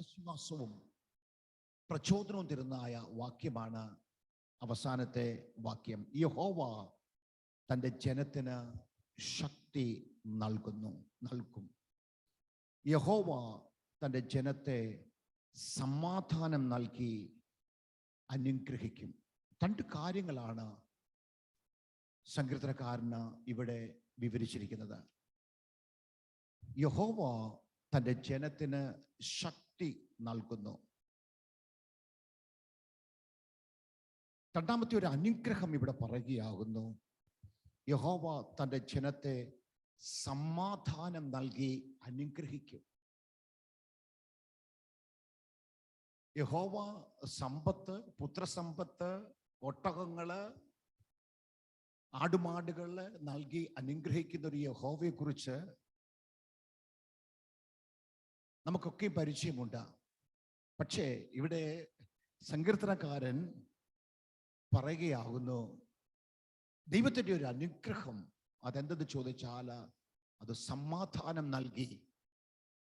ആശ്വാസവും പ്രചോദനവും തരുന്നതായ വാക്യമാണ് അവസാനത്തെ വാക്യം. യഹോവ തന്റെ ജനത്തിന് ശക്തി നൽകുന്നു നൽകും. യഹോവ തന്റെ ജനത്തെ സമാധാനം നൽകി അനുഗ്രഹിക്കും. രണ്ട് കാര്യങ്ങളാണ് സങ്കീർത്തനക്കാരന് ഇവിടെ വിവരിച്ചിരിക്കുന്നത്. യഹോവ തന്റെ ജനത്തിന് ശക്തി നൽകുന്നു. രണ്ടാമത്തെ ഒരു അനുഗ്രഹം ഇവിടെ പറയുകയാകുന്നു. യഹോവ തന്റെ ജനത്തെ സമാധാനം നൽകി അനുഗ്രഹിക്കും. യഹോവ സമ്പത്ത് പുത്രസമ്പത്ത് ഒട്ടകങ്ങൾ ആടുമാടുകൾ നൽകി അനുഗ്രഹിക്കുന്ന ഒരു യഹോവയെ കുറിച്ച് നമുക്കൊക്കെ പരിചയമുണ്ട്. പക്ഷേ ഇവിടെ സങ്കീർത്തനക്കാരൻ പറയുകയാകുന്നു ദൈവത്തിന്റെ ഒരു അനുഗ്രഹം അതെന്തെന്ന് ചോദിച്ചാൽ അത് സമാധാനം നൽകി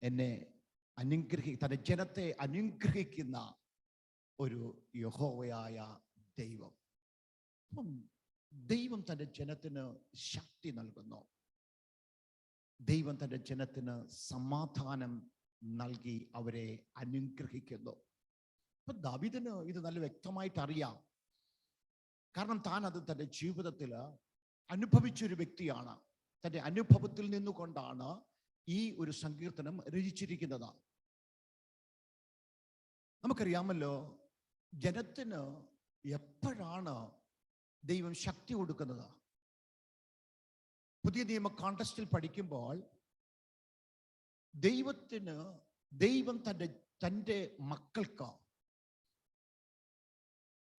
എന്നെ അനുഗ്രഹി തന്റെ ജനത്തെ അനുഗ്രഹിക്കുന്ന ഒരു യഹോവയായ ദൈവം. അപ്പം ദൈവം തന്റെ ജനത്തിന് ശക്തി നൽകുന്നു. ദൈവം തന്റെ ജനത്തിന് സമാധാനം നൽകി അവരെ അനുഗ്രഹിക്കുന്നു. അപ്പൊ ദാവിദിന് ഇത് നല്ല വ്യക്തമായിട്ട് അറിയാം കാരണം താൻ അത് തന്റെ ജീവിതത്തിൽ അനുഭവിച്ചൊരു വ്യക്തിയാണ്. തന്റെ അനുഭവത്തിൽ നിന്നുകൊണ്ടാണ് ഈ ഒരു സങ്കീർത്തനം രചിച്ചിരിക്കുന്നത്. നമുക്കറിയാമല്ലോ ജനത്തിന് എപ്പോഴാണ് ദൈവം ശക്തി കൊടുക്കുന്നത്? പുതിയ നിയമ കോണ്ടസ്റ്റിൽ പഠിക്കുമ്പോൾ ദൈവത്തിന് ദൈവം തന്റെ തന്റെ മക്കൾക്ക്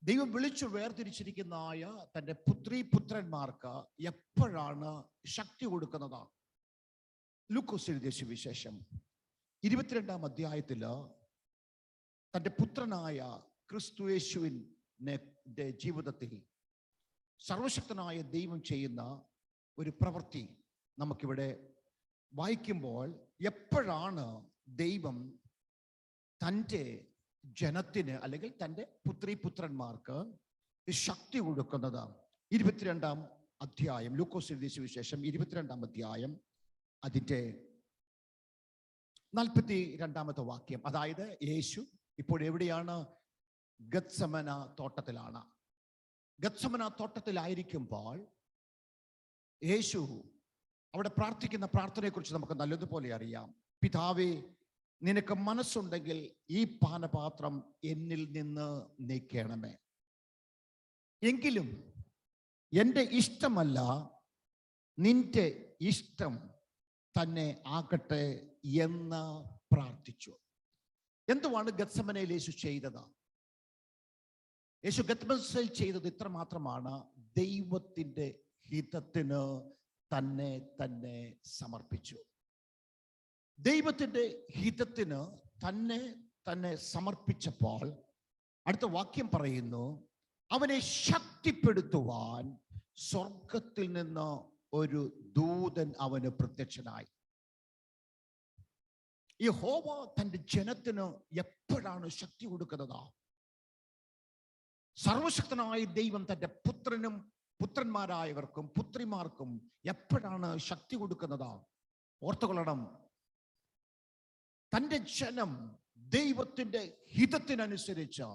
ദൈവം വിളിച്ചു വേർതിരിച്ചിരിക്കുന്നതായ തന്റെ പുത്രി പുത്രന്മാർക്ക് എപ്പോഴാണ് ശക്തി കൊടുക്കുന്നത് ലൂക്കോസ് എഴുതിയ സുവിശേഷം ഇരുപത്തിരണ്ടാം അധ്യായത്തിൽ തന്റെ പുത്രനായ ക്രിസ്തുയേശുവിന്റെ ജീവിതത്തിൽ സർവശക്തനായ ദൈവം ചെയ്യുന്ന ഒരു പ്രവൃത്തി നമുക്കിവിടെ വായിക്കുമ്പോൾ എപ്പോഴാണ് ദൈവം തന്റെ ജനത്തിന് അല്ലെങ്കിൽ തന്റെ പുത്രി പുത്രന്മാർക്ക് ശക്തി കൊടുക്കുന്നത്? ഇരുപത്തിരണ്ടാം അധ്യായം ലൂക്കോസ് എഴുതിയ സുവിശേഷം ഇരുപത്തിരണ്ടാം അധ്യായം അതിന്റെ നാൽപ്പത്തി രണ്ടാമത്തെ വാക്യം. അതായത് യേശു ഇപ്പോൾ എവിടെയാണ്? ഗത്സമന തോട്ടത്തിലാണ്. ഗത്സമന തോട്ടത്തിലായിരിക്കുമ്പോൾ യേശു അവിടെ പ്രാർത്ഥിക്കുന്ന പ്രാർത്ഥനയെക്കുറിച്ച് നമുക്ക് നല്ലതുപോലെ അറിയാം. പിതാവേ നിനക്ക് മനസ്സുണ്ടെങ്കിൽ ഈ പാനപാത്രം എന്നിൽ നിന്ന് നീക്കണമേ. എങ്കിലും എന്റെ ഇഷ്ടമല്ല നിന്റെ ഇഷ്ടം തന്നെ ആകട്ടെ എന്ന് പ്രാർത്ഥിച്ചു. എന്തുവാണ് ഗത്സമനയിൽ യേശു ചെയ്തത്? യേശു ഗത്മസയിൽ ചെയ്തത് ഇത്ര മാത്രമാണ് ദൈവത്തിന്റെ ഹിതത്തിന് തന്നെ തന്നെ സമർപ്പിച്ചു. ദൈവത്തിന്റെ ഹിതത്തിന് തന്നെ തന്നെ സമർപ്പിച്ചപ്പോൾ അടുത്ത വാക്യം പറയുന്നു അവനെ ശക്തിപ്പെടുത്തുവാൻ സ്വർഗത്തിൽ നിന്ന് ഒരു ദൂതൻ അവന് പ്രത്യക്ഷനായി. ഈ ഹോവ തന്റെ ജനത്തിന് എപ്പോഴാണ് ശക്തി കൊടുക്കുന്നത്? സർവശക്തനായ ദൈവം തന്റെ പുത്രനും പുത്രന്മാരായവർക്കും പുത്രിമാർക്കും എപ്പോഴാണ് ശക്തി കൊടുക്കുന്നത്? ഓർത്തുകൊള്ളണം. തന്റെ ജനം ദൈവത്തിന്റെ ഹിതത്തിനനുസരിച്ച്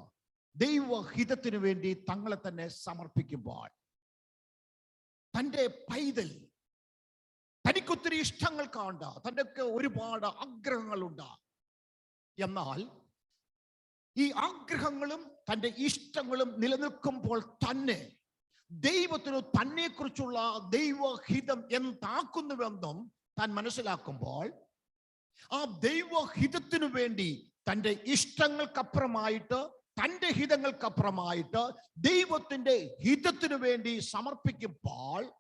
ദൈവഹിതത്തിനു വേണ്ടി തങ്ങളെ തന്നെ സമർപ്പിക്കുമ്പോൾ തന്റെ പൈതൽ തനിക്കൊത്തിരി ഇഷ്ടങ്ങൾ കാണ്ട തന്റെ ഒരുപാട് ആഗ്രഹങ്ങളുണ്ട്. എന്നാൽ ഈ ആഗ്രഹങ്ങളും തന്റെ ഇഷ്ടങ്ങളും നിലനിൽക്കുമ്പോൾ തന്നെ ദൈവത്തിന് തന്നെക്കുറിച്ചുള്ള ദൈവഹിതം എന്താക്കുന്നുവെന്നും താൻ മനസ്സിലാക്കുമ്പോൾ ആ ദൈവഹിതത്തിനു വേണ്ടി തന്റെ ഇഷ്ടങ്ങൾക്കപ്പുറമായിട്ട് തന്റെ ഹിതങ്ങൾക്കപ്പുറമായിട്ട് ദൈവത്തിന്റെ ഹിതത്തിനു വേണ്ടി സമർപ്പിക്കുമ്പോൾ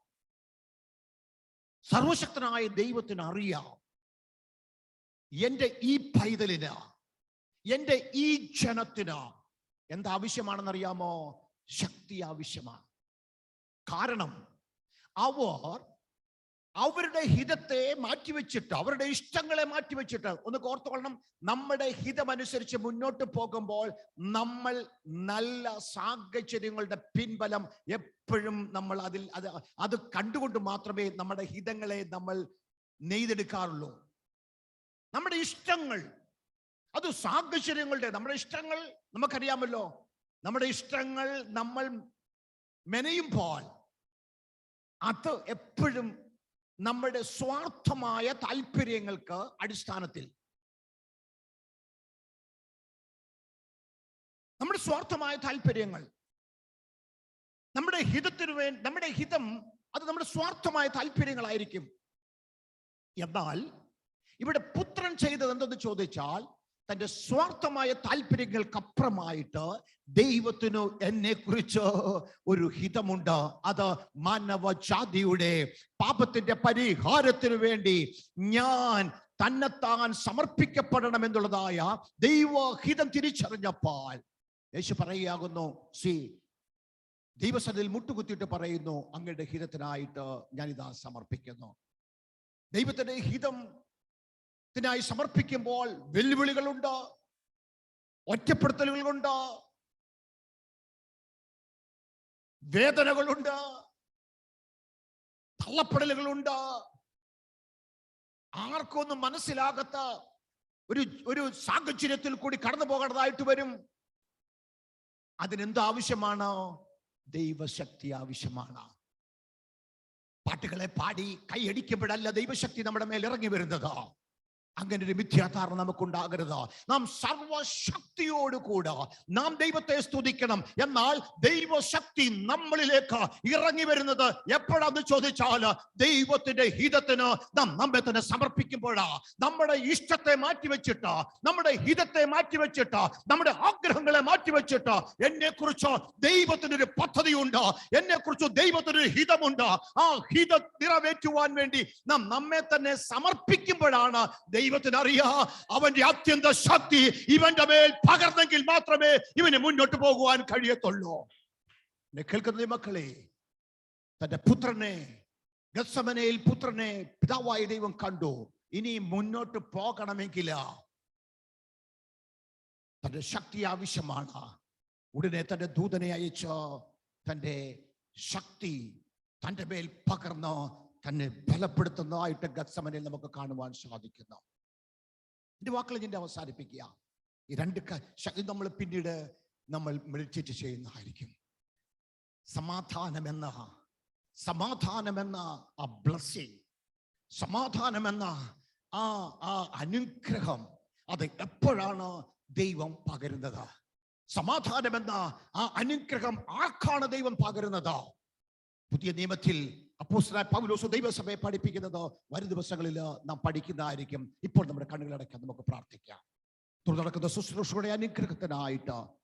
സർവശക്തനായ ദൈവത്തിന് അറിയാം എന്റെ ഈ പൈതലിന് എന്റെ ഈ ജനത്തിന് എന്താവശ്യമാണെന്നറിയാമോ? ശക്തി ആവശ്യമാണ്. കാരണം അവർ അവരുടെ ഹിതത്തെ മാറ്റിവെച്ചിട്ട് അവരുടെ ഇഷ്ടങ്ങളെ മാറ്റിവെച്ചിട്ട് ഒന്ന് ഓർത്തുകൊള്ളണം. നമ്മുടെ ഹിതമനുസരിച്ച് മുന്നോട്ട് പോകുമ്പോൾ നമ്മൾ നല്ല സാഹചര്യങ്ങളുടെ പിൻബലം എപ്പോഴും നമ്മൾ അതിൽ അത് അത് കണ്ടുകൊണ്ട് മാത്രമേ നമ്മുടെ ഹിതങ്ങളെ നമ്മൾ നെയ്തെടുക്കാറുള്ളൂ. നമ്മുടെ ഇഷ്ടങ്ങൾ അത് സാഹചര്യങ്ങളുടെ നമ്മുടെ ഇഷ്ടങ്ങൾ നമുക്കറിയാമല്ലോ. നമ്മുടെ ഇഷ്ടങ്ങൾ നമ്മൾ മെനയുമ്പോൾ അത് എപ്പോഴും നമ്മുടെ സ്വാർത്ഥമായ താല്പര്യങ്ങൾക്ക് അടിസ്ഥാനത്തിൽ. നമ്മുടെ സ്വാർത്ഥമായ താല്പര്യങ്ങൾ. നമ്മുടെ ഹിതത്തിന് വേണ്ടി നമ്മുടെ ഹിതം അത് നമ്മുടെ സ്വാർത്ഥമായ താല്പര്യങ്ങളായിരിക്കും. എന്നാൽ ഇവിടെ പുത്രൻ ചെയ്തത് എന്തെന്ന് ചോദിച്ചാൽ തന്റെ സ്വാർത്ഥമായ താല്പര്യങ്ങൾക്കപ്പുറമായിട്ട് ദൈവത്തിനു എന്നെ കുറിച്ച് ഒരു ഹിതമുണ്ട്. അത് മാനവജാതിയുടെ പാപത്തിന്റെ പരിഹാരത്തിനു വേണ്ടി ഞാൻ തന്നെത്താൻ സമർപ്പിക്കപ്പെടണം എന്നുള്ളതായ ദൈവഹിതം തിരിച്ചറിഞ്ഞപ്പോൾ യേശു പറയുകയാകുന്നു സി ദൈവസന്നിധിയിൽ മുട്ടുകുത്തിയിട്ട് പറയുന്നു അങ്ങയുടെ ഹിതത്തിനായിട്ട് ഞാനിതാ സമർപ്പിക്കുന്നു. ദൈവത്തിന്റെ ഹിതം ത്തിനായി സമർപ്പിക്കുമ്പോൾ വെല്ലുവിളികളുണ്ട് ഒറ്റപ്പെടുത്തലുകളുണ്ട് വേദനകളുണ്ട് തള്ളപ്പെടലുകളുണ്ട്. ആർക്കൊന്നും മനസ്സിലാകാത്ത ഒരു ഒരു സാഹചര്യത്തിൽ കൂടി കടന്നു പോകേണ്ടതായിട്ട് വരും. അതിനെന്ത് ആവശ്യമാണ്? ദൈവശക്തി ആവശ്യമാണ്. പാട്ടുകളെ പാടി കൈയടിക്കുമ്പോഴല്ല ദൈവശക്തി നമ്മുടെ മേൽ ഇറങ്ങി വരുന്നത്. അങ്ങനെ ഒരു മിഥ്യാധാരണ നമുക്കുണ്ടാകരുത്. നാം സർവശക്തിയോട് സർവശക്തിയോടുകൂടെ നാം ദൈവത്തെ സ്തുതിക്കണം. എന്നാൽ ദൈവശക്തി നമ്മളിലേക്ക് ഇറങ്ങി വരുന്നത് എപ്പോഴാന്ന് ചോദിച്ചാൽ ദൈവത്തിന്റെ ഹിതത്തിന് നാം നമ്മെ തന്നെ സമർപ്പിക്കുമ്പോഴാ. നമ്മുടെ ഇഷ്ടത്തെ മാറ്റിവെച്ചിട്ട് നമ്മുടെ ഹിതത്തെ മാറ്റിവെച്ചിട്ട് നമ്മുടെ ആഗ്രഹങ്ങളെ മാറ്റിവെച്ചിട്ട് എന്നെ കുറിച്ച് ദൈവത്തിനൊരു പദ്ധതിയുണ്ട്. എന്നെ കുറിച്ച് ദൈവത്തിനൊരു ഹിതമുണ്ട്. ആ ഹിതം നിറവേറ്റുവാൻ വേണ്ടി നാം നമ്മെ തന്നെ സമർപ്പിക്കുമ്പോഴാണ് ദൈവത്തിന് അറിയാ അവന്റെ അത്യന്ത ശക്തി ഇവന്റെ മേൽ പകർന്നെങ്കിൽ മാത്രമേ ഇവന് മുന്നോട്ട് പോകുവാൻ കഴിയത്തുള്ളൂ. എന്നെ കേൾക്കുന്ന മക്കളെ? തന്റെ പുത്രനെ ഗസമനയിൽ പുത്രനെ പിതാവായ ദൈവം കണ്ടു. ഇനി മുന്നോട്ട് പോകണമെങ്കിൽ തന്റെ ശക്തി ആവശ്യമാണ്. ഉടനെ തന്റെ ദൂതനെ അയച്ച് തന്റെ ശക്തി തന്റെ മേൽ പകർന്ന് തന്നെ ബലപ്പെടുത്തുന്നതായിട്ട് ഗത്സമനിൽ നമുക്ക് കാണുവാൻ സാധിക്കുന്നു. എന്റെ വാക്കുകൾ ഞാൻ അവസാനിപ്പിക്കുക. ഈ രണ്ട് നമ്മൾ പിന്നീട് നമ്മൾ മെഡിറ്റേറ്റ് ചെയ്യുന്നതായിരിക്കും. സമാധാനമെന്ന സമാധാനമെന്ന ആ ബ്ലസ്സിങ് സമാധാനമെന്ന ആ ആ അനുഗ്രഹം അത് എപ്പോഴാണ് ദൈവം പകരുന്നത്? സമാധാനമെന്ന ആ അനുഗ്രഹം ആർക്കാണ് ദൈവം പകരുന്നത്? പുതിയ നിയമത്തിൽ അപ്പോസ്തലനായ പൗലോസ് ദൈവസഭയെ പഠിപ്പിക്കുന്നത് വരും ദിവസങ്ങളിൽ നാം പഠിക്കുന്നതായിരിക്കും. ഇപ്പോൾ നമ്മുടെ കണ്ണുകളടയ്ക്കാൻ നമുക്ക് പ്രാർത്ഥിക്കാം. തുടർന്ന് നടക്കുന്ന ശുശ്രൂഷയുടെ അനുഗ്രഹത്തിനായിട്ട്